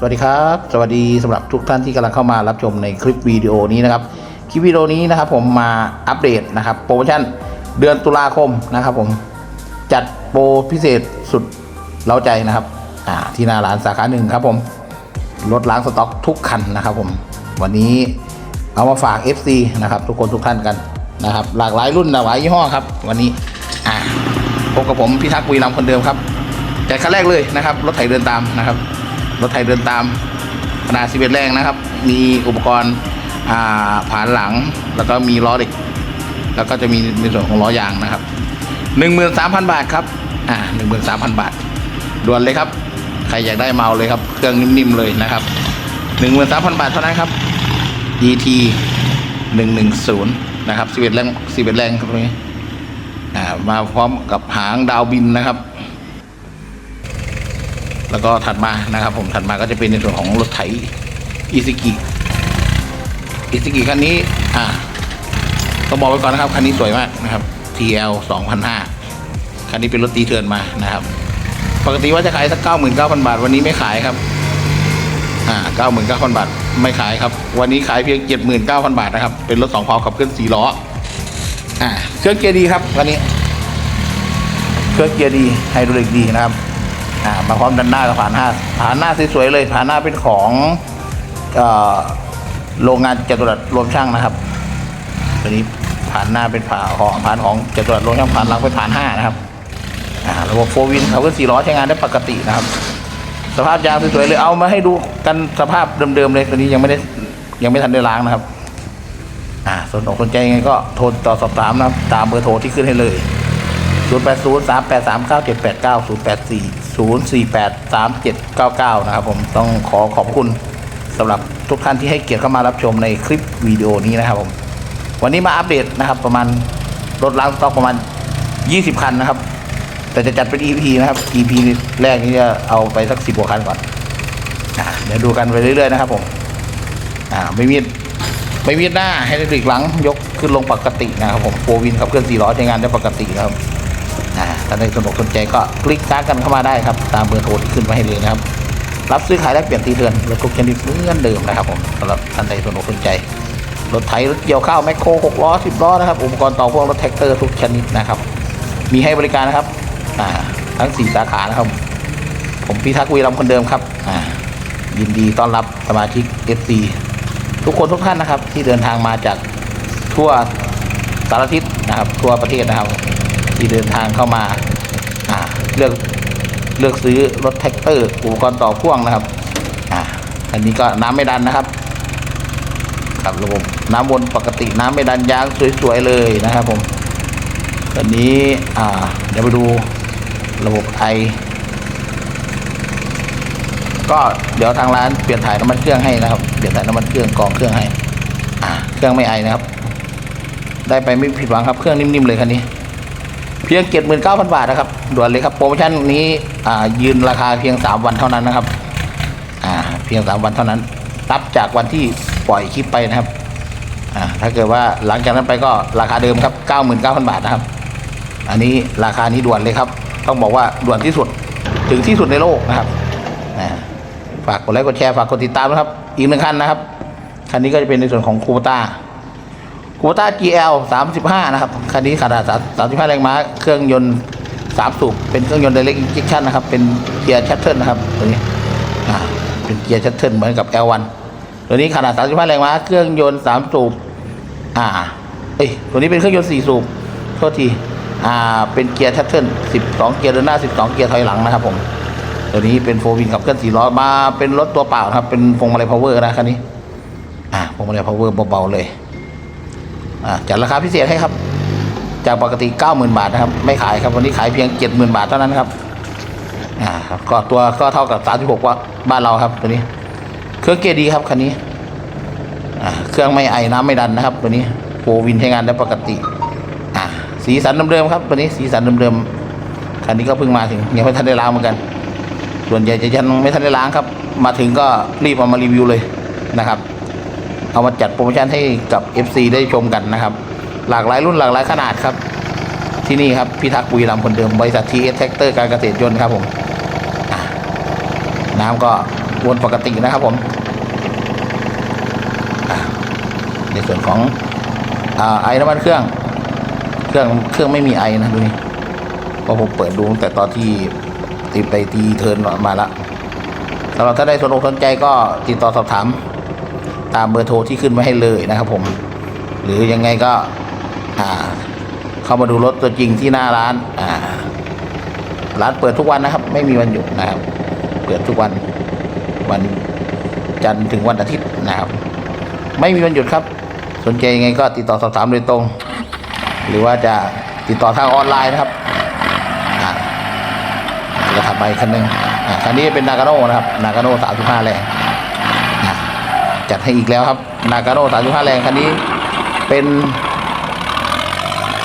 สวัสดีครับ สวัสดีสำหรับทุกท่านที่กำลังเข้ามารับชมในคลิปวิดีโอนี้นะครับ คลิปวิดีโอนี้นะครับผมมาอัปเดตนะครับโปรโมชั่นเดือนตุลาคมนะครับผมจัดโปรพิเศษสุดเล้าใจนะครับที่หน้าร้านสาขาหนึ่งครับผมลดล้างสต็อกทุกคันนะครับผมวันนี้เอามาฝาก FC นะครับทุกคนทุกท่านกันนะครับหลากหลายรุ่นหลากหลายยี่ห้อครับ วันนี้อ่าพบกับผมพิทักษ์วีรัมคนเดิมครับแต่ขั้นแรกเลยนะครับรถไถเดินตามนะครับ รถไถเดินตามขนาด11 แรงนะครับ มีอุปกรณ์อ่าผานหลัง แล้วก็มีล้อเหล็ก แล้วก็จะมีในส่วนของล้อยางนะครับ 13,000 บาทครับ อ่า 13,000 บาท ด่วนเลยครับ ใครอยากได้เมาเลยครับ เครื่องนิ่มๆเลยนะครับ 13,000 บาทเท่านั้นครับ DT 110 นะครับ 11 แรง 11 แรงครับตรงนี้ อ่า มาพร้อมกับหางดาวบินนะครับ แล้วก็ถัดมานะครับผมถัดมาก็จะเป็นในส่วนของรถไถอิซิกิอิซิกิคันนี้อ่าต้องบอกไว้ก่อนนะครับคันนี้สวยมากนะครับ TL 2005คันนี้เป็นรถตีเถื่อนมานะครับ ปกติว่าจะขายสัก 99,000 บาท วันนี้ไม่ขายครับอ่า99,000 บาทไม่ขายครับ วันนี้ขายเพียง 79,000 บาทนะครับ เป็นรถสองพาขับเคลื่อน4ล้ออ่าเครื่องเกียร์ดีครับคันนี้ เครื่องเกียร์ดีไฮดรอลิกดีนะครับ อ่ามาพร้อมด้านหน้ากับผ่านหน้าผ่านหน้าสวยๆเลยผ่านหน้าเป็นของอโรงงานจตุรัสรวมช่างนะครับตัวนี้ผ่านหน้าเป็นผ่าของผ่านของจตุรัสรวมช่างผ่านหลังเป็นผ่านห้านะครับระบบโฟวินเขาก็สี่ล้อใช้งานได้ปกตินะครับ สภาพยางสวยๆเลยเอามาให้ดูกันสภาพเดิมๆเลยตัวนี้ยังไม่ได้ยังไม่ทันได้ล้างนะครับ อ่าสนอกสนใจยังไงก็โทรต่อสอบถามนะครับ ตามเบอร์โทรที่ขึ้นให้เลย 0 8 0 3 8 3 9 7 8 9 0 8 4 0 4 8 3 7 9 9 นะครับผมต้องขอขอบคุณสำหรับทุกท่านที่ให้เกียรติเข้ามารับชมในคลิปวิดีโอนี้นะครับผม วันนี้มาอัปเดตนะครับประมาณรถล้างสต็อกประมาณ 20 คันนะครับ แต่จะจัดเป็น EP นะครับ EP แรกนี้จะเอาไปสักสิบกว่าคันก่อนเดี๋ยวดูกันไปเรื่อยๆนะครับผมอ่าไม่มีไม่มีหน้าให้ดลิกหลังยกขึ้นลงปกตินะครับผมโฟวินขับเคลื่อนสี่ล้อใช้งานได้ปกตินะครับ อ่าถ้าใครสนอกสนใจก็คลิกกากันเข้ามาได้ครับ ตามเบอร์โทรที่ขึ้นมาให้เลยนะครับ รับซื้อขายและเปลี่ยนตีเถือนรถทุกชนิดเหมือนเดิมนะครับผมสำหรับท่านใดสนอกสนใจ รถไถรถเกี่ยวข้าวแมคโครหกล้อสิบล้อนะครับอุปกรณ์ต่อพ่วงรถแท็กเตอร์ทุกชนิดนะครับ มีให้บริการนะครับอ่าทั้งสี่สาขานะครับ ผมพิทักษ์วีรัมคนเดิมครับอ่ายินดีต้อนรับสมาชิก FC ทุกคนทุกท่านนะครับ ที่เดินทางมาจากทั่วสารทิศนะครับ ทั่วประเทศนะครับ ที่เดินทางเข้ามาเลือกเลือกซื้อรถแท็กเตอร์อุปกรณ์ต่อพ่วงนะครับอ่าอันนี้ก็น้ำไม่ดันนะครับครับระบบน้ำวนปกติน้ำไม่ดันยางสวยๆเลยนะครับผมตอนนี้อ่าเดี๋ยวไปดูระบบไอก็เดี๋ยวทางร้านเปลี่ยนถ่ายน้ำมันเครื่องให้นะครับ เปลี่ยนถ่ายน้ำมันเครื่องกรองเครื่องให้ อ่า เครื่องไม่ไอนะครับ ได้ไปไม่ผิดหวังครับ เครื่องนิ่มๆเลยคันนี้ เพียงเจ็ดหมื่นเก้าพันบาทนะครับด่วนเลยครับโปรโมชั่นนี้ยืนราคาเพียงสามวันเท่านั้นนะครับเพียงสามวันเท่านั้นนับจากวันที่ปล่อยคลิปไปนะครับถ้าเกิดว่าหลังจากนั้นไปก็ราคาเดิมครับเก้าหมื่นเก้าพันบาทนะครับ อันนี้ราคานี้ด่วนเลยครับ ต้องบอกว่าด่วนที่สุดถึงที่สุดในโลกนะครับฝากกดไลค์กดแชร์ฝากกดติดตามนะครับ อีกหนึ่งคันนะครับคันนี้ก็จะเป็นในส่วนของคูปต้า คูปต้า GL 35 นะครับ คันนี้ขนาด 35 แรงม้า เครื่องยนต์ 3 สูบ เป็นเครื่องยนต์ direct injection นะครับ เป็นเกียร์ชัตเทิลนะครับ ตัวนี้ อ่า เป็นเกียร์ชัตเทิลเหมือนกับ L1 ตัวนี้ขนาด 35 แรงม้า เครื่องยนต์ 3 สูบ อ่า เอ้ย ตัวนี้เป็นเครื่องยนต์ 4 สูบ โทษที อ่า เป็นเกียร์ชัตเทิล 12 เกียร์เดินหน้า 12 เกียร์ถอยหลังนะครับผม ตัวนี้เป็นโฟวินขับเคลื่อนสี่ล้อ มาเป็นรถตัวเปล่าครับ เป็นพวงมาลัยพาวเวอร์นะคันนี้ อ่า พวงมาลัยพาวเวอร์เบาๆเลย จัดราคาพิเศษให้ครับ จากปกติเก้าหมื่นบาทนะครับ ไม่ขายครับวันนี้ขายเพียงเจ็ดหมื่นบาทเท่านั้นครับอ่าครับก็ตัวก็เท่ากับสามสิบหกว่าบ้านเราครับตัวนี้ เครื่องเกียร์ดีครับคันนี้อ่าเครื่องไม่ไอน้ำไม่ดันนะครับ ตัวนี้โฟวินใช้งานได้ปกติอ่าสีสันเดิมๆครับตัวนี้สีสันเดิมๆคันนี้ก็เพิ่งมาถึงยังไม่ทันได้ล้างเหมือนกัน ส่วนใหญ่จะยังไม่ทันได้ล้างครับ มาถึงก็รีบเอามารีวิวเลยนะครับ เอามาจัดโปรโมชั่นให้กับ FC ได้ชมกันนะครับ หลากหลายรุ่นหลากหลายขนาดครับ ที่นี่ครับพิทักษ์บุรีรัมย์คนเดิมบริษัททีเอสแท็กเตอร์การเกษตรยนต์ครับผมน้ำก็วนปกตินะครับผมในส่วนของอไอ้น้ำมันเครื่อง เครื่องเครื่องไม่มีไอนะดูนี่เพราะผมเปิดดูตั้งแต่ตอนที่ติดไปตีเทินมาแล้วสำหรับถ้าได้สนอกสนใจก็ติดต่อสอบถาม ตามเบอร์โทรที่ขึ้นไว้ให้เลยนะครับผม หรือยังไงก็เข้ามาดูรถตัวจริงที่หน้าร้านร้านเปิดทุกวันนะครับ ไม่มีวันหยุดนะครับ เปิดทุกวันวันจันทร์ถึงวันอาทิตย์นะครับ ไม่มีวันหยุดครับ สนใจยังไงก็ติดต่อสอบถามโดยตรง หรือว่าจะติดต่อทางออนไลน์นะครับจะถัดไปคันหนึ่งคันนี้เป็นนากาโน่นะครับนากาโน่สามสิบห้าแรง จัดให้อีกแล้วครับนากาโน่สามสิบห้าแรงคันนี้เป็น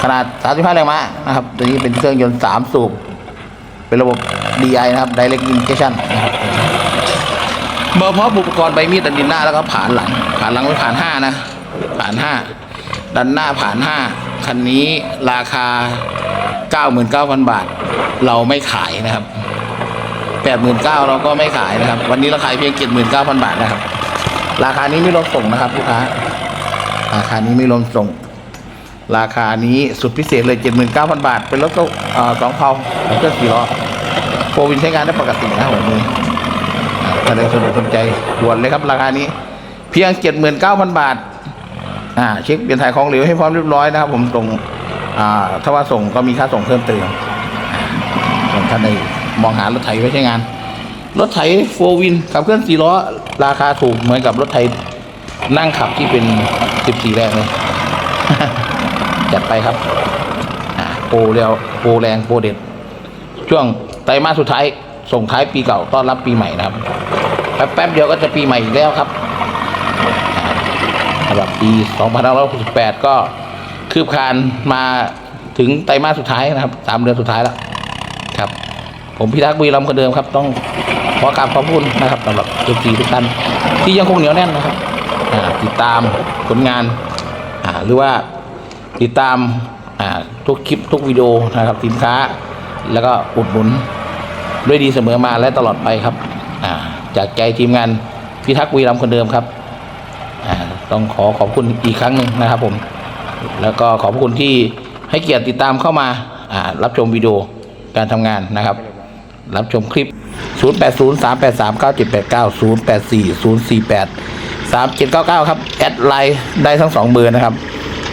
ขนาด 35 แรงม้านะครับ ตัวนี้เป็นเครื่องยนต์ 3 สูบ เป็นระบบ DI นะครับ Direct Injection นะครับมาพร้อมอุปกรณ์ใบมีดดันดินหน้าแล้วก็ผ่านหลัง ผ่านหลังไว้ผ่าน 5 นะ ผ่าน 5 ดันหน้าผ่าน 5 คันนี้ราคา 99,000 บาท เราไม่ขายนะครับ 89,000เราก็ไม่ขายนะครับ วันนี้เราขายเพียง 79,000 บาทนะครับ ราคานี้ไม่รวมส่งนะครับลูกค้า ราคานี้ไม่รวมส่ง ราคานี้สุดพิเศษเลย79,000บาท เป็นรถตู้เอ่อสองเพาเครื่องสี่ล้อโฟวินใช้งานได้ปกตินะครับผมนี่อ่าถ้าได้สนใจสนใจด่วนเลยครับ ราคานี้ เพียง79,000บาท อ่า เช็คเปลี่ยนถ่ายของเหลวให้พร้อมเรียบร้อยนะครับ ผมส่งอ่าถ้าว่าส่งก็มีค่าส่งเพิ่มเติมท่านใดมองหารถไถไว้ใช้งาน รถไถโฟวินขับเคลื่อนสี่ล้อ ราคาถูกเหมือนกับรถไถนั่งขับที่เป็น14แรงเลย จัดไปครับโปรเรียวโปรแรงโปรเด็ด ช่วงไตรมาสสุดท้าย ส่งท้ายปีเก่าต้อนรับปีใหม่นะครับ แป๊บเดียวก็จะปีใหม่อีกแล้วครับอ่าสำหรับปี 2568 ก็คืบคลานมาถึงไตรมาสสุดท้ายนะครับสามเดือนสุดท้ายแล้ว ผมพิทักษ์บุรีรัมย์คนเดิมครับ ต้องขอกราบขอบคุณนะครับสำหรับทุกทีทุกท่านที่ยังคงเหนียวแน่นนะครับติดตามผลงานาหรือว่าติดตามาทุกคลิปทุกวิดีโอนะครับสินค้า แล้วก็อุดหนุนด้วยดีเสมอมาและตลอดไปครับาจากใจทีมงานพิทักษ์วีรัมคนเดิมครับต้องขอขอบคุณอีกครั้งหนึ่งนะครับผม แล้วก็ขอบคุณที่ให้เกียรติติดตามเข้ามาารับชมวิดีโอการทำงานนะครับ รับชมคลิป 0803839789 0840483799 ครับ แอดไลน์ได้ทั้งสองเบอร์นะครับ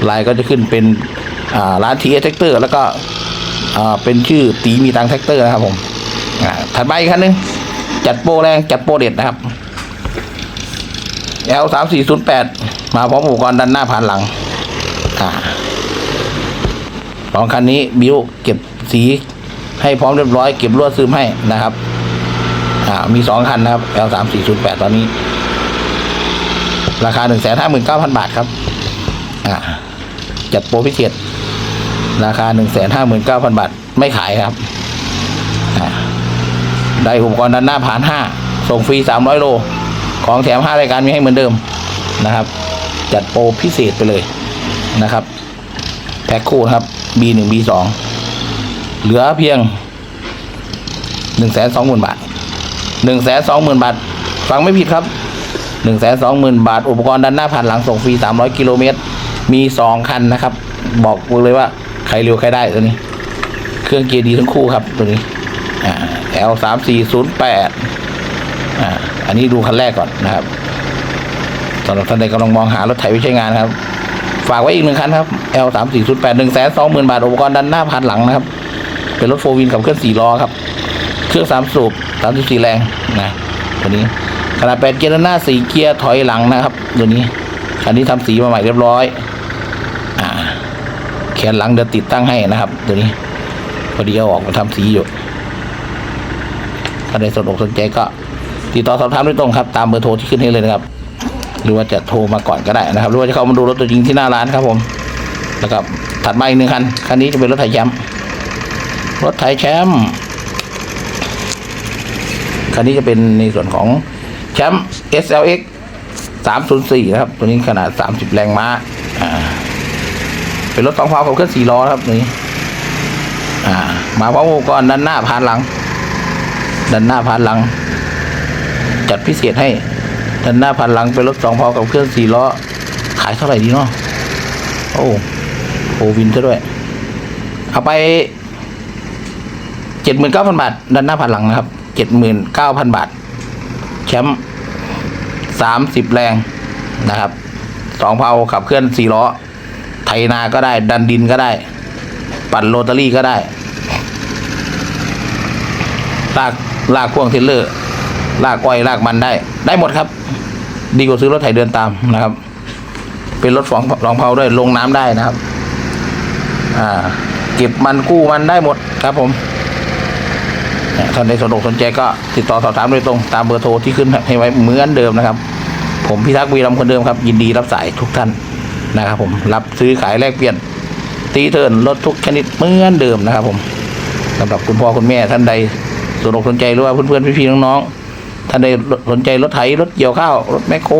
ไลน์ก็จะขึ้นเป็นร้านทีเอสแท็กเตอร์แล้วก็เป็นชื่อตีมีตังแท็กเตอร์นะครับผมถัดไปอีกคันนึง จัดโปรแรงจัดโปรเด็ดนะครับ L สามสี่ศูนย์แปดมาพร้อมอุปกรณ์ดันหน้าผ่านหลังอสองคันนี้บิวเก็บสี ให้พร้อมเรียบร้อยเก็บลวดซึมให้นะครับ อ่า มีสองคันนะครับ L สามสี่ศูนย์แปดตอนนี้ ราคาหนึ่งแสนห้าหมื่นเก้าพันบาทครับ อ่า จัดโปรพิเศษราคาหนึ่งแสนห้าหมื่นเก้าพันบาท ไม่ขายครับ อ่า ได้อุปกรณ์ดันหน้าผ่านห้าส่งฟรีสามร้อยโล ของแถมห้ารายการมีให้เหมือนเดิมนะครับ จัดโปรพิเศษไปเลยนะครับ แพ็คคู่ครับ B1 B2 เหลือเพียงหนึ่งแสนสองหมื่นบาทหนึ่งแสนสองหมื่นบาท ฟังไม่ผิดครับหนึ่งแสนสองหมื่นบาท อุปกรณ์ดันหน้าผ่านหลังส่งฟรีสามร้อยกิโลเมตร มีสองคันนะครับ บอกเลยว่าใครเร็วใครได้ตัวนี้ เครื่องเกียร์ดีทั้งคู่ครับตัวนี้อ่า L สามสี่ศูนย์แปดอันนี้ดูคันแรกก่อนนะครับสำหรับท่านใดกำลังมองหารถไถไว้ใช้งานครับ ฝากไว้อีกหนึ่งคันครับ L สามสี่ศูนย์แปดหนึ่งแสนสองหมื่นบาทอุปกรณ์ดันหน้าผ่านหลังนะครับ เป็นรถโฟวินขับเคลื่อนสี่ล้อครับ เครื่องสามสูบสามสิบสี่แรงนะตัวนี้ขนาดแปดเกียร์ด้านหน้าสี่เกียร์ถอยหลังนะครับ ตัวนี้คันนี้ทำสีมาใหม่เรียบร้อยอ่าแขนหลังเดี๋ยวติดตั้งให้นะครับ ตัวนี้ พอดีเอาออกมาทำสีอยู่ถ้าใดสนอกสนใจก็ติดต่อสอบถามโดยตรงครับ ตามเบอร์โทรที่ขึ้นให้เลยนะครับ หรือว่าจะโทรมาก่อนก็ได้นะครับ หรือว่าจะเข้ามาดูรถตัวจริงที่หน้าร้านครับผม แล้วก็ถัดมาอีกหนึ่งคัน คันนี้จะเป็นรถไถแชมป์ รถไถแชมป์คันนี้จะเป็นในส่วนของแชมป์ SLX 304 นะครับ ตัวนี้ขนาด 30 แรงม้าอ่าเป็นรถสองพาขับเคลื่อนสี่ล้อครับตัวนี้อ่มาพร้อมอุปกรณ์ด้านหน้าพานหลัง ด้านหน้าพานหลัง จัดพิเศษให้ ด้านหน้าพันหลังเป็นรถสองพอกับเครื่องสี่ล้อ ขายเท่าไหร่ดีเนาะ โอ้โหวินซะด้วย เอาไป จ็ดหมื่นเก้าพันบาทด้านหน้าพันหลังนะครับเจ็ดหมื่นเก้าพันบาท แชมป์สามสิบแรงนะครับสองเพาขับเคลื่อนสี่ล้อ ไถนาก็ได้ ดันดินก็ได้ ปั่นโรตารี่ก็ได้ ลากลากพ่วงเทเลอร์ ลากอ้อยลากมันได้ ได้หมดครับ ดีกว่าซื้อรถไถเดินตามนะครับ เป็นรถสองรองเพาด้วยลงน้ำได้นะครับ อ่า เก็บมันกู้มันได้หมดครับผม ท่านใดสนอกสนใจก็ติดต่อสอบถามโดยตรงตามเบอร์โทรที่ขึ้นให้ไว้เหมือนเดิมนะครับ ผมพิทักษ์วีรำคนเดิมครับ ยินดีรับสายทุกท่านนะครับ ผมรับซื้อขายแลกเปลี่ยน ตีเทิร์นรถทุกชนิดเหมือนเดิมนะครับ ผมสำหรับคุณพ่อคุณแม่ท่านใดสนอกสนใจหรือว่าเพื่อนๆพี่ๆน้องๆท่านใดสนใจรถไถรถเกี่ยวข้าวรถแมคโคร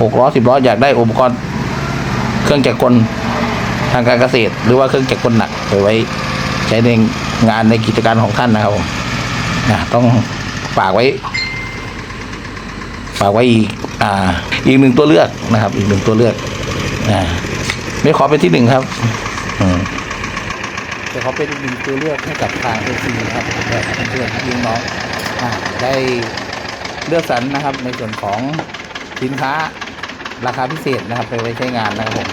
หกล้อสิบล้ออยากได้อุปกรณ์ เครื่องจักรกลทางการเกษตร หรือว่าเครื่องจักรกลหนักไปไว้ใช้ในงานในกิจการของท่านนะครับผม อ่าต้องฝากไว้ ฝากไว้อีกอ่า อีกหนึ่งตัวเลือกนะครับ อีกหนึ่งตัวเลือกอ่าไม่ขอเป็นที่หนึ่งครับ อืมจะขอเป็นอีกหนึ่งตัวเลือกให้กับทางเอซีนะครับและเพื่อนๆพี่น้องอ่าได้เลือกสรรนะครับ ในส่วนของสินค้าราคาพิเศษนะครับ ไปไว้ใช้งานนะครับผม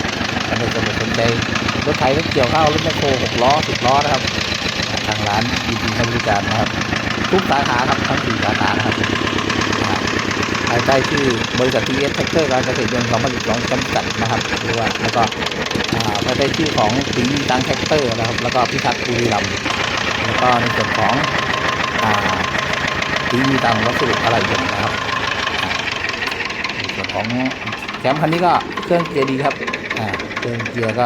ถ้าใครสนใจรถไถรถเกี่ยวข้าวรถแมคโครหกล้อสิบล้อนะครับ ทางร้านยินดีให้บริการนะครับ ทุกสาขาครับทั้งสี่สาขานะครับอ่าภายใต้ชื่อบริษัททีเอสแท็กเตอร์การเกษตรยนต์สองพันสิบสองจำกัดนะครับหรือว่าแล้วก็อ่าภายใต้ชื่อของสีตังแท็กเตอร์นะครับ แล้วก็พิทักษ์บุรีรัมย์แล้วก็ในส่วนของสีมีตังวัสดุอะไรอยนต์นะครับในส่วนของแคมป์คันนี้ก็เครื่องเกียร์ดีครับเครื่องเกียร์ก็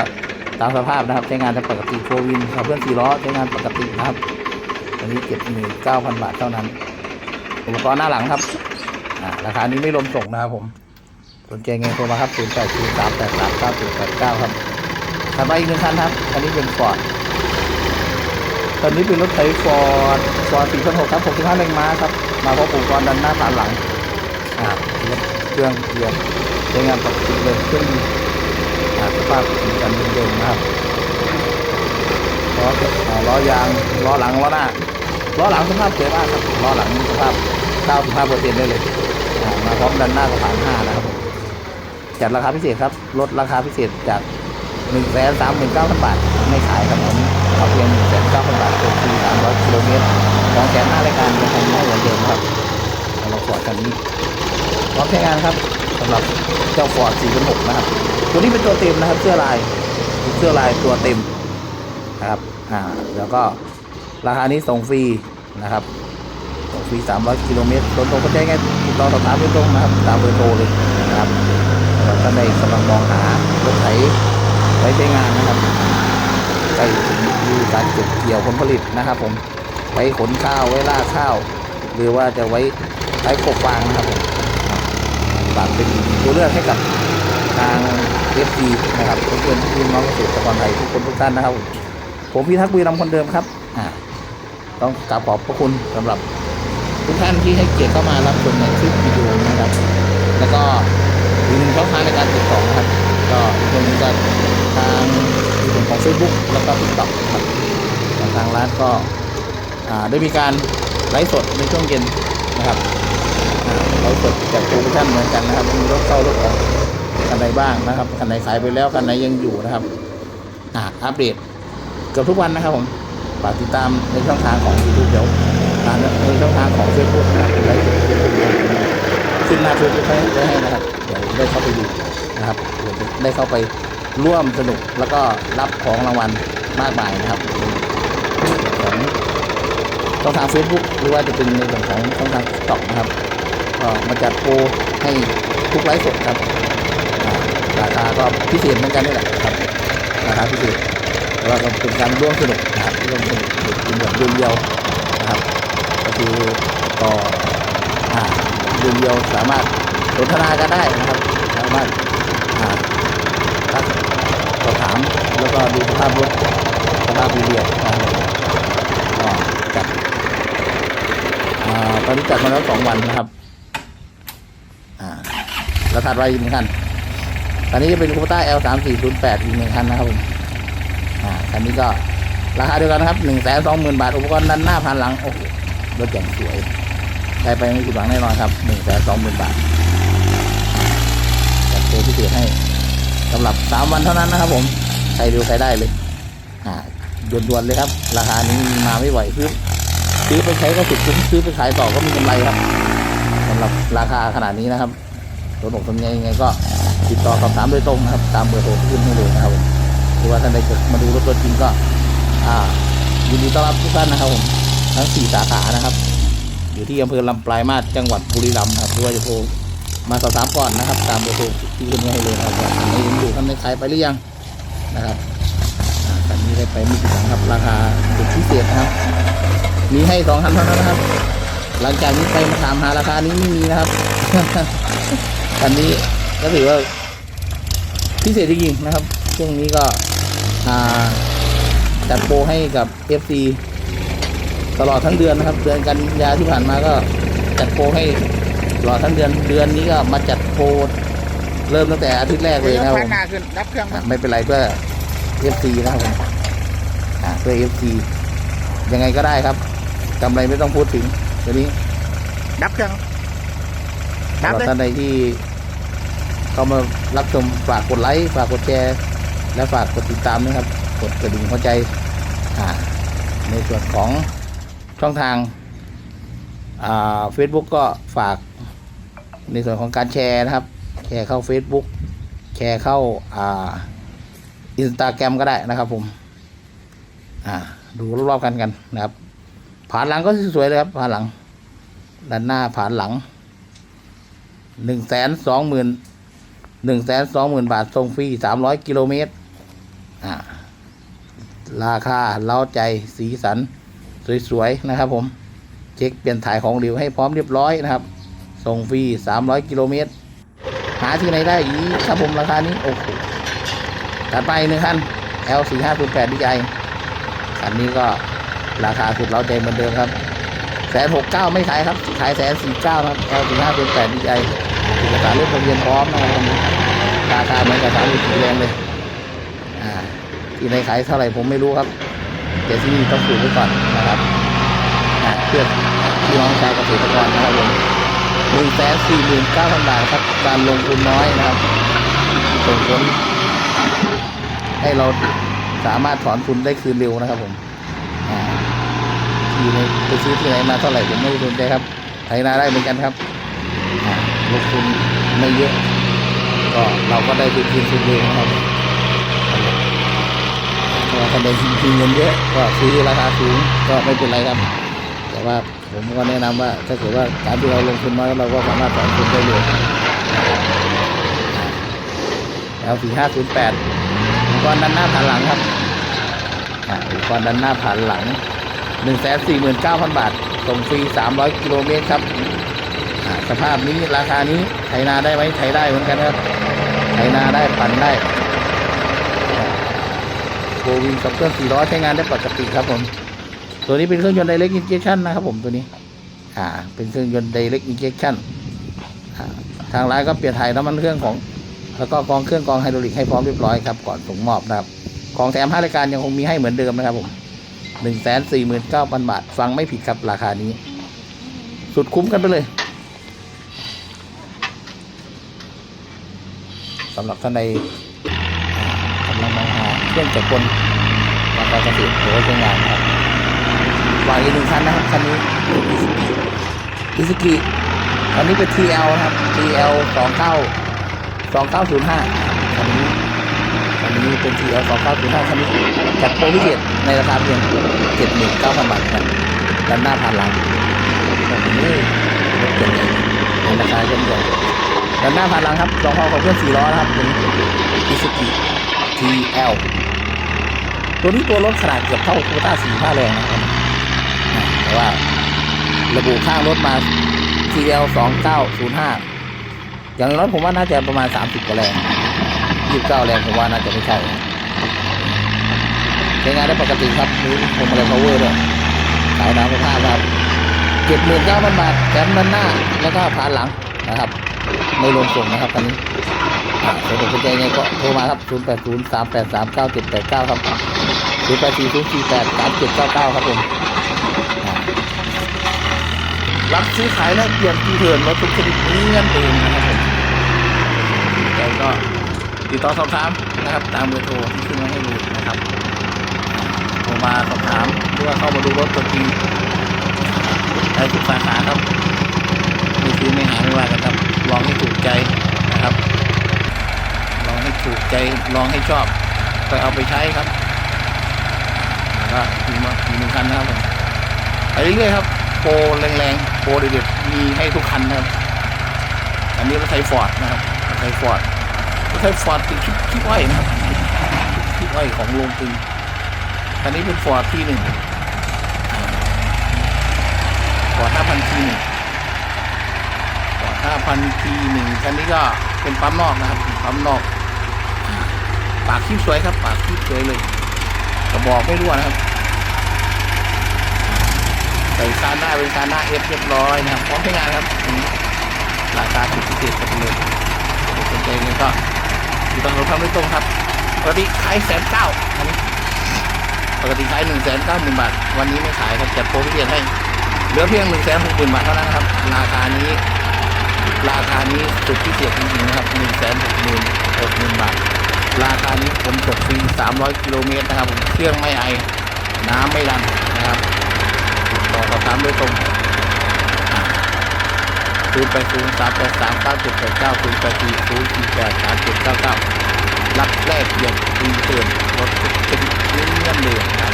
ตามสภาพนะครับ ใช้งานได้ปกติโฟวินขับเคลื่อนสี่ล้อใช้งานปกตินะครับ อันนี้เจ็ดหมื่นเก้าพันบาทเท่านั้น อุปกรณ์หน้าหลังครับ อ่า ราคานี้ไม่รวมส่งนะครับผม สนใจไงโทรมาครับ0 8 0 3 8 3 9 0 8 9ครับถัดมาอีกหนึ่งคันครับ อันนี้เป็นฟอร์ดตอนนี้เป็นรถไถฟอร์ดฟอร์ด4 6 0ครับ65แรงม้าครับ มาพร้อมอุปกรณ์ดันหน้าผ่านหลัง อ่า เครื่องเกียร์ใช้งานปกติเลยเครื่องอ่าสภาพเหมือนกันเดิมนะครับล้อล้อยางล้อหลังล้อหน้า ล้อหลังสภาพสวยมากครับล้อหลังสภาพ95เปอร์เซ็นต์ได้เลยมาพร้อมดันหน้าสะพาน5นะครับผมจัดราคาพิเศษครับลดราคาพิเศษจาก1 3 9 0 0 0บาทไม่ขายครับผมเอาเพียง1 9 0 0 0บาทเป็นฟรี300กิโลเมตร2แสนห้ารายการยังคงไม่เหมือนเดิมครับสำหรับฟอร์ดคันนี้พร้อมใช้งานครับสำหรับเจ้าฟอร์ด4.6นะครับ ตัวนี้เป็นตัวเต็มนะครับ เสื้อลายเสื้อลายตัวเต็มนะครับอ่าแล้วก็ ราคานี้ส่งฟรีนะครับส่งฟรี300กิโลเมตรตรงตรงก็ได้ไงติดต่อสอบถามโดยตรงนะครับตามเบอร์โทรเลยนะครับสำหรับท่านใดกำลังมองหารถไถไว้ใช้งานนะครับใกล้ถึงฤดูการเก็บเกี่ยวผลผลิตนะครับ ผมไว้ขนข้าวไว้ล่าข้าว หรือว่าจะไว้ไว้กบฟางนะครับฝากเป็นตัวเลือกให้กับทาง FG นะครับเพื่อนๆพี่น้องเกษตรกรไทยทุกคนทุกท่านนะครับ ผมพี่ทักษ์บุรีรัมคนเดิมครับอ่า ต้องกราบขอบพระคุณสำหรับทุกท่านที่ให้เกียรติเข้ามารับชมในคลิปวิดีโอนะครับ แล้วก็อีกหนึ่งช่องทางในการติดต่อนะครับ ก็ตรงนี้ก็ทางในส่วนของ Facebook แล้วก็ TikTok ครับทางร้านก็ได้มีการไลฟ์สดในช่วงเย็นนะครับอ่าไลฟ์สดจากโปรโมชั่นเหมือนกันนะครับมีรถเข้ารถออกคันใดบ้างนะครับคันไหนขายไปแล้วคันไหนยังอยู่นะครับอ่าอัปเดตเกือบทุกวันนะครับผม ฝากติดตามในช่องทางของ YouTube เดี๋ยวทางในช่องทางของ Facebook นะครับไลฟ์สดขึ้นหน้า Facebook ให้ไว้ให้นะครับเดี๋ยวได้เข้าไปดูนะครับเดี๋ยวได้เข้าไปร่วมสนุกแล้วก็รับของรางวัลมากมายนะครับของช่องทาง Facebook หรือว่าจะเป็นในส่วนของช่องทาง TikTok นะครับก็มาจัดโปรให้ทุกไลฟ์สดครับอ่าราคาก็พิเศษเหมือนกันนี่แหละครับราคาพิเศษ แล้วก็เป็นการร่วมสนุกนะครับร่วมสนุกเป็นแบบเดียวๆนะครับก็คือต่ออ่าเดียวๆสามารถสนทนากันได้นะครับ สามารถอ่าทักสอบถามแล้วก็ดูสภาพรถสภาพวิดีโอนะครับก็จัดอ่าตอนนี้จัดมาแล้วสองวันนะครับอ่าแล้วถัดไปอีกหนึ่งคันคันนี้จะเป็นคูปต้า L 3 4 0 8อีกหนึ่งคันนะครับผม อันนี้ก็ราคาเดียวกันนะครับหนึ่งแสนสองหมื่นบาท อุปกรณ์ด้านหน้าผ่านหลัง โอ้โหรถอย่างสวย ได้ไปไม่ผิดหวังแน่นอนครับหนึ่งแสนสองหมื่นบาทจัดโปรพิเศษให้สำหรับสามวันเท่านั้นนะครับ ผม ใครดูใครได้เลยอ่าด่วนๆเลยครับ ราคานี้มาไม่ไหวซื้อซื้อไปใช้ก็สุดคุ้มซื้อไปขายต่อก็มีกำไรครับสำหรับราคาขนาดนี้นะครับรถหนกทำไงยังไงก็ติดต่อสอบถามโดยตรงนะครับ ตามเบอร์โทรที่ขึ้นให้เลยนะครับผม รือว่าท่านใดจะมาดูรถตัวจริงก็ อ่ายินดีต้อนรับทุกท่านนะครับผมทั้งสี่สาขานะครับ อยู่ที่อำเภอลำปลายมาศจังหวัดบุรีรัมย์ครับหรือว่าจะโทรมาสอบถามก่อนนะครับ ตามเบอร์โทรที่ขึ้นไว้ให้เลยนะครับว่าอันนี้ยังอยู่ท่านได้ขายไปหรือยังนะครับอันนี้ได้ไปม่ผิดหวังครับ ราคาสุดพิเศษนะครับ มีให้สองคันเท่านั้นนะครับ หลังจากนี้ไปมาถามหาราคานี้ไม่มีนะครับคันนี้ก็ถือว่าพิเศษจริงๆนะครับ ช่วงนี้ก็ จัดโปรให้กับ FC ตลอดทั้งเดือนนะครับ เดือนกันยาที่ผ่านมาก็จัดโปรให้ตลอดทั้งเดือนเดือนนี้ก็มาจัดโปรเริ่มตั้งแต่อาทิตย์แรกเลยนะครับผพัมนหน้าขึ้นรับเครื่องอะไม่เป็นไรเพื่อ FC นะครับผมอะเพื่อ FC ยังไงก็ได้ครับกำไรไม่ต้องพูดถึงเดี๋ยวนี้รับเครื่องสำรับหรับเลยท่านใดที่เข้ามารับชมฝากกดไลค์ฝากกดแชร์ และฝากกดติดตามนะครับ กดกระดิ่งหัวใจในส่วนของช่องทางอ่า Facebook ก็ฝากในส่วนของการแชร์นะครับ แชร์เข้า Facebook แชร์เข้าอินสตาแกรมก็ได้นะครับผมดูรอบๆกันกันนะครับผ่านหลังก็สวยๆเลยครับผ่านหลัง ด้านหน้าผ่านหลังหนึ่งแสนสองหมื่นหนึ่งแสนสองหมื่นบาทส่งฟรีสามร้อยกิโลเมตร ราคาเล้าใจสีสันสวยๆนะครับผม เช็คเปลี่ยนถ่ายของเหลวให้พร้อมเรียบร้อยนะครับส่งฟรีสามร้อยกิโลเมตร หาที่ไหนได้อีกครับผมราคานี้โอ้โหถัดไปหนึ่งคัน L 4 5 0 8 DI คันนี้ก็ราคาสุดเล้าใจเหมือนเดิมครับแสนหกเก้าไม่ขายครับ ขายแสนสี่เก้าครับ L สี่ห้าเป็นแปดดีใจเอกสารเลขทะเบียนพร้อมนะครับราคาเหมือนกับสามสีแดงเลย ที่ในขายเท่าไหร่ผมไม่รู้ครับแต่ที่นี่ต้องสูงไว้ก่อนนะครับอ่าเพื่อพี่น้องชาวเกษตรกรนะครับผมหนึ่งแสนสี่หมื่นเก้าพันบาทครับการลงทุนน้อยนะครับส่งผลให้เราสามารถถอนทุนได้คืนเร็วนะครับ ผมที่ไปซื้อที่ไหนมาเท่าไหร่ผมไม่สนใจครับไถนาได้เหมือนกันครับลงทุนไม่เยอะ ก็เราก็ได้คืนคืนทุนเร็วนะครับ ถ้าว่าท่านใดมีเงินเยอะก็ซื้อราคาสูงก็ไม่เป็นไรครับ แต่ว่าผมก็แนะนำว่าถ้าเกิดว่าการที่เราลงทุนน้อยเราก็สามารถถอนทุนได้เร็วแล้วสี่ห้าศูนย์แปดอุปกรณ์ด้านหน้าผ่านหลังครับอุปกรณ์ด้านหน้าผ่านหลังหนึ่งแสนสี่หมื่นเก้าพันบาทส่งฟรีสามร้อยกิโลเมตรครับสภาพนี้ราคานี้ไถนาได้ไหมไถได้เหมือนกันครับไถนาได้ปั่นได้ โบวินกับเครื่องสี่ล้อใช้งานได้ปกติครับผม ตัวนี้เป็นเครื่องยนต์ direct injection นะครับผมตัวนี้ อ่า เป็นเครื่องยนต์ direct injection อ่าทางร้านก็เปลี่ยนถ่ายน้ำมันเครื่องของ แล้วก็กองเครื่องกองไฮดรอลิกให้พร้อมเรียบร้อยครับก่อนส่งมอบนะครับ ของแถมห้ารายการยังคงมีให้เหมือนเดิมนะครับผมหนึ่งแสนสี่หมื่นเก้าพันบาท ฟังไม่ผิดครับราคานี้ สุดคุ้มกันไปเลยสำหรับท่านในกำลังมองหา เครื่องจักรกลมาการเกษตรหรือว่าใช้งานนะครับวางอีกหนึ่งคันนะครับคันนี้อิซุกิคันนี้เป็น TL นะครับ TL สองเก้าสองเก้าศูนย์ห้าคันนี้คันนี้เป็น TL 2905คันนี้จัดโปรพิเศษในราคาเพียง79,000บาทครับด้านหน้าผ่านหลังแบบนี้รถเก่งเลยในราคาเช่นเดียวด้านหน้าผ่านหลังครับสองพอของเครื่อง4ล้อนะครับเป็น Isuzu TL ตัวนี้ตัวรถขนาดเกือบเท่าโคต้า4 5แรงนะครับแต่ว่าระบุข้างรถมา TL 2905อย่างน้อยผมว่าน่าจะประมาณ30กว่าแรงยี่สิบเก้าแรงผมว่าน่าจะไม่ใช่ใช้งานได้ปกติครับมีพวงมาลัย power ด้วยสายน้ำสภาครับเจ็ดหมื่นเก้าพันบาทแถมด้านหน้าแล้วก็ผ่านหลังนะครับไม่รวมส่งนะครับคันนี้สนใจยังไงก็โทรมาครับ 0 8 0 3 8 3 9 7 8 9ครับ0 8 4 0 4 8 3 7 9 9ครับผมรับซื้อขายและเปลี่ยนที่เถื่อนรถทุกชนิดนี้เงินเองนะครับผมใจก็ติดต่อสอบถามนะครับ ตามเบอร์โทรที่ขึ้นมาให้ดูนะครับโทรมาสอบถามหรือว่าเข้ามาดูรถตัวจริงได้ทุกสาขาครับไม่ซื้อไม่หาไม่ว่ากันครับลองให้ถูกใจนะครับ ลองให้ถูกใจลองให้ชอบก็เอาไปใช้ครับ ก็ทีมาทีหนึ่งคันนะครับไปเรื่อยๆครับโปรแรงๆโปรเด็ดๆมีให้ทุกคันนะครับ อันนี้รถไฟฟอร์ดนะครับรถไฟฟอร์ดรถไฟฟอร์ดติดชุดขี้อ้อยนะครับขี้อ้อยของโรงกลึงอันนี้เป็นฟอร์ดที่หนึ่งฟอร์ดห้าพันทีหนึ่งก่อน5,000ทีหนึ่งคันนี้ก็เป็นปั๊มนอกนะครับปั๊มนอก ปากคีบสวยครับ ปากคีบสวยเลย กระบอกไม่รั่วนะครับใส่ซาน่าเป็นซาน่าเอฟเรียบร้อยนะครับพร้อมใช้งานครับราคาถูกพิเศษกันไปเลยสนใจเลยก็อยู่ตรงรถทำไม่ตรงครับปกติขายแสนเก้าอันนี้ปกติขายหนึ่งแสนเก้าหมื่นบาท วันนี้ไม่ขายครับจัดโปรพิเศษให้เหลือเพียงหนึ่งแสนหกหมื่นบาทเท่านั้นครับ ราคานี้ ราคานี้สุดพิเศษจริงๆนะครับหนึ่งแสนหกหมื่นหกหมื่นบาท ราคานี้ผมจบฟรีสามร้อยกิโลเมตรนะครับผมเครื่องไม่ไอ น้ำไม่ดันนะครับต่อสอบถามโดยตรงศูนย์แปดศูนย์สามแปดสามเก้าเจ็ดแปดเก้าศูนย์แปสี่ศูนย์สี่แปดสามเจ็ดเก้าเก้ารับแรกเปลี่ยนฟรีเตือนรถทุกชนิดเงื่อนเลยนะครับ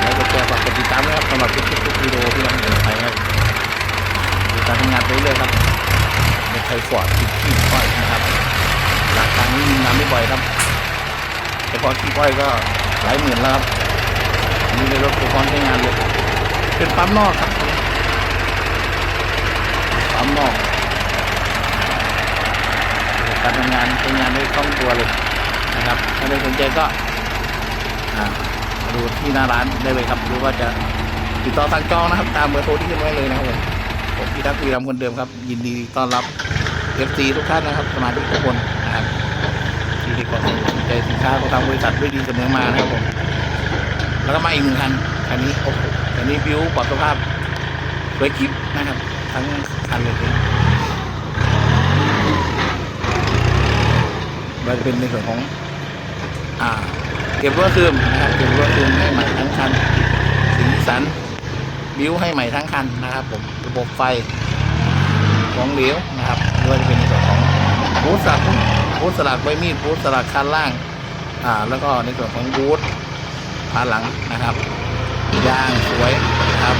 แล้วก็แชร์ฝากกดติดตามนะครับสำหรับคลิปทุกวิดีโอที่เราเห็นไปครับดูการทำงานไปเรื่อยครับในไทยฟอร์ดที่ขี้อ้อยนะครับ ราคานี้มีน้ำไม่บ่อยครับเฉพาะขี้อ้อยก็หลายหมื่นแล้วครับอันนี้ในรถอุปกรณ์ใช้งานเลยเป็นปั๊มนอกครับปั๊มนอกการทำงานใช้งานได้คล่องตัวเลยนะครับถ้าได้สนใจก็อ่ามาดูที่หน้าร้านได้เลยครับหรือว่าจะติดต่อสั่งจองนะครับ ตามเบอร์โทรที่ขึ้นไว้เลยนะครับผมผมพี่ทักษ์วีรำคนเดิมครับ ยินดีต้อนรับเอฟซีทุกท่านนะครับสมาชิกทุกคน นะครับที่ให้ามสนใจสินค้าของทางบริษัทด้วยดีเสมอมานะครับผมแล้วก็มาอีกหนึ่งคันคันนี้โอ้โหคันนี้บิวปลอดสภาพสวยกิ๊บนะครับ ทั้งคันเลยทีมันจะเป็นในส่วนของ อ่า เก็บรั่วซึมนะครับเก็บรั่วซึมให้ใหม่ทั้งคันสีสันบิวให้ใหม่ทั้งคันนะครับ ผมระบบไฟของเหลวนะครับไม่ว่าจะเป็นในส่วนของบูสลัก บูธสลักใบมีดบูธสลักคันล่าง อ่า แล้วก็ในส่วนของบูธผ่าหลังนะครับยางสวยนะครับ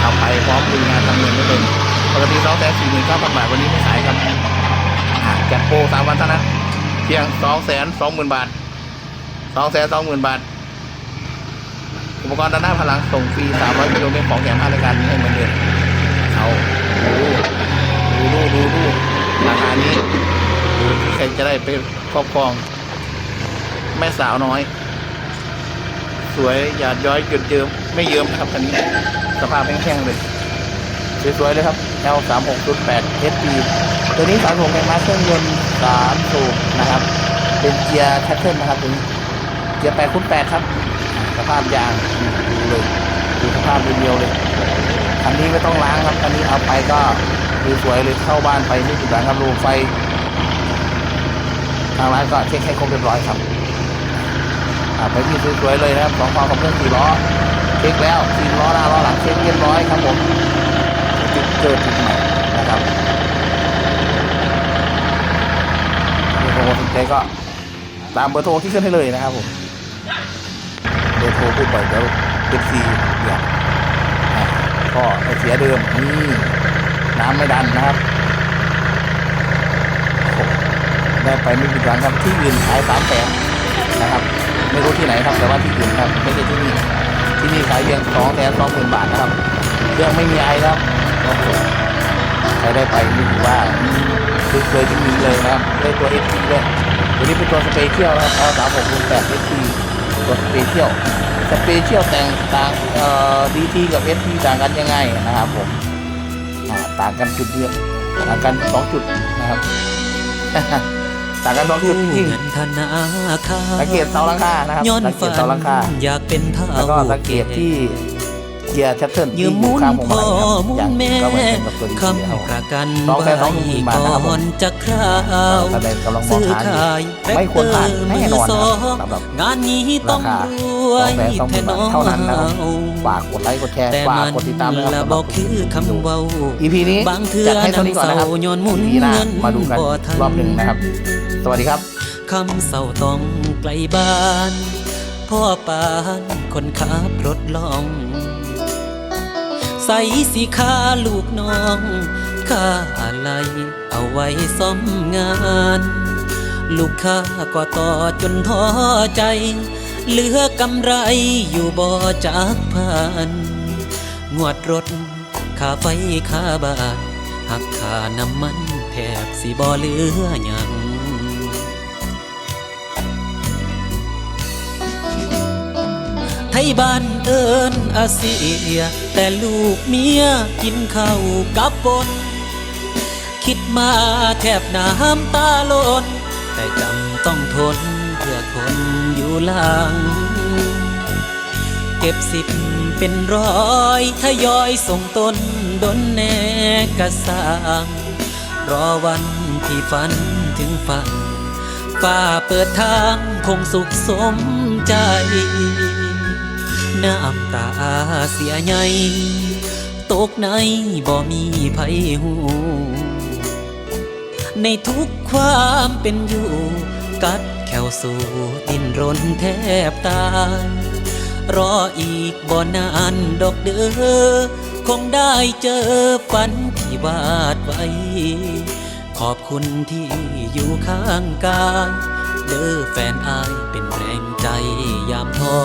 เอาไปพร้อมดูงานทำเงินได้เลยปกติสองแสนสี่หมื่นเก้าพันบาทวันนี้ไม่ขายครับอ่าจัดโปรสามวันเท่านั้นเพียงสองแสนสองหมื่นบาทสองแสนสองหมื่นบาทอุปกรณ์ด้านหน้าพลังส่งฟรี300กิโลเมตรของแถม5รายการนี้ให้เหมือนเดิมเอาดูดูดูดูราคานี้ ใครจะได้ไปครอบครอง แม่สาวน้อย สวยหยาดย้อยเกินเจิมไม่เยิ้มนะครับคันนี้ สภาพแข็งๆเลย สวยๆเลยครับ L 3 6 8 SP ตัวนี้สารผมเป็นมาเครื่องยนต์3สูบนะครับ เป็นเกียร์แคทเทิลนะครับตัวนี้เกียร์8คูณ8ครับ สภาพยางดูเลยดูสภาพเรียวเลยคันนี้ไม่ต้องล้างครับคันนี้เอาไปก็ดูสวยเลยเข้าบ้านไปไม่ผิดหวังครับรูไฟ ทางร้านก็เช็คให้ครบเรียบร้อยครับอ่าไปที่สวยๆเลยนะครับสองฟองกับเครื่องสี่ล้อเช็คแล้วสี่ล้อหน้าล้อหลังเช็คเรียบร้อยครับผมติดเกิดติดใหม่นะครับมีโทรสนใจก็ตามเบอร์โทรที่ขึ้นให้เลยนะครับผมเบอร์โทรพูดบ่อยเดี๋ยวเป็นฟรีอย่างก็ไอเสียเดิมนี่น้ำไม่ดันนะครับโอ้โห ได้ไปไม่ผิดหวังครับที่อื่นขายสามแสนนะครับ ไม่รู้ที่ไหนครับแต่ว่าที่อื่นครับไม่ใช่ที่นี่ที่นี่ขายเพียงสองแสนสองหมื่นบาทนะครับเครื่องไม่มีไอครับโอ้โหใครได้ไปนี่ถือว่าคือเคยที่มีเลยนะครับได้ตัวเอฟซีด้วยตัวนี้เป็นตัวสเปเชียลนะครับเอาสามหกคูณแปดเอฟซีตัวสเปเชียลสเปเชียลแต่งต่างเอ่อดีทีกับเอทีต่างกันยังไงนะครับผมต่างกันจุดเดียวต่างกันสองจุดนะครับ ต่างกันสองจุดจริงเงินธนาคารสังเกตเสาหลังคานะครับย้อนสังเกฝัตนเสาหลังคาอยากเป็นเท่าแล้วก็สังเกตที่ เกียร์ชัตเทิลยืที่มอหมุยู่นข้างพวงพ่มาอลัยครับหมุอย่างนแม่ก็เหมือนกับตัวดีเดียวคำประกันสองแสนสองมื่นบานะครับผมก่อนจะคราวแสดงกำลังมองซื้อหาอยู่ขายไม่ควรพลาดแน่นอนนะครับสำหรับงานนี้ต้องราคารวยสองแสนสองมื่นบาทเท่านั้นนะครับฝากกดไลค์กดแชร์ฝากกดติดตามนะครับสำหบรัอบกคือคำเว้า EP นี้จัดให้เท่านี้ก่อนนะครับอนหมุน EP หน้ามาดูกันรอบหนึ่งนะครับ สวัสดีครับคำเศร้าต้องไกลบ้าน พ่อปานคนขับรถล่อง ใส่สีขาลูกน้องค่าอะไรเอาไว้ซ่อมงาน ลูกค้าก็ต่อจนท้อใจ เหลือกำไรอยู่บ่จากผ่านงวดรถค่าไฟค่าบานหักค่าน้ำมันแทบสิบ่เหลือหยัง ยบ้านเอิญอาเซีย แต่ลูกเมียกินข้าวกับปนคิดมาแทบน้ำตาล่นแต่จำต้องทนเพื่อคนอยู่หลัง เก็บสิบเป็นร้อยทยอยส่งตนดนแนกระสร้างรอวันที่ฝันถึงฝันฟ้าเปิดทางคงสุขสมใจ น้ำตาเสียใหญ่ตกในบ่มีไผหูในทุกความเป็นอยู่ กัดแขวสู่ดินรนแทบตายรออีกบ่นานดอกเด้อคงได้เจอฝันที่วาดไว้ ขอบคุณที่อยู่ข้างกายเด้อแฟนอายเป็นแรง ยามท้อ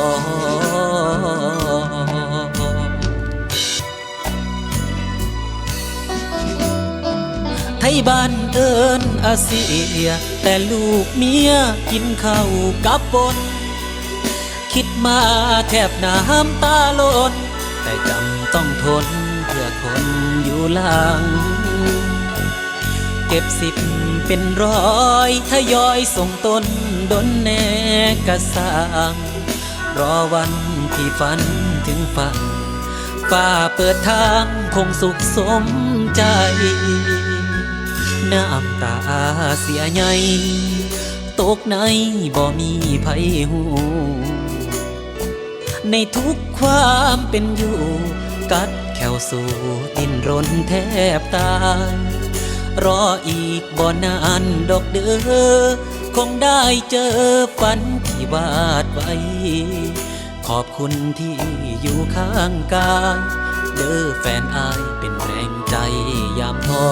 ไทยบ้านเอิญอาเซีย แต่ลูกเมียกินข้าวกับปนคิดมาแทบน้ำตาล่นแต่จำต้องทนเพื่อคนอยู่หลัง เก็บสิบ เป็นร้อยทยอยส่งต้นดนแนกระสร้างรอวันที่ฝันถึงฝันฟ้าเปิดทางคงสุขสมใจ น้ำตาเสียใหญ่ตกในบ่มีไผหูในทุกความเป็นอยู่ กัดแขวสู่ดินรนแทบตาย รออีกบ่นานดอกเด้อคงได้เจอฝันที่วาดไว้ ขอบคุณที่อยู่ข้างกายเด้อแฟนอายเป็นแรงใจยามท้อ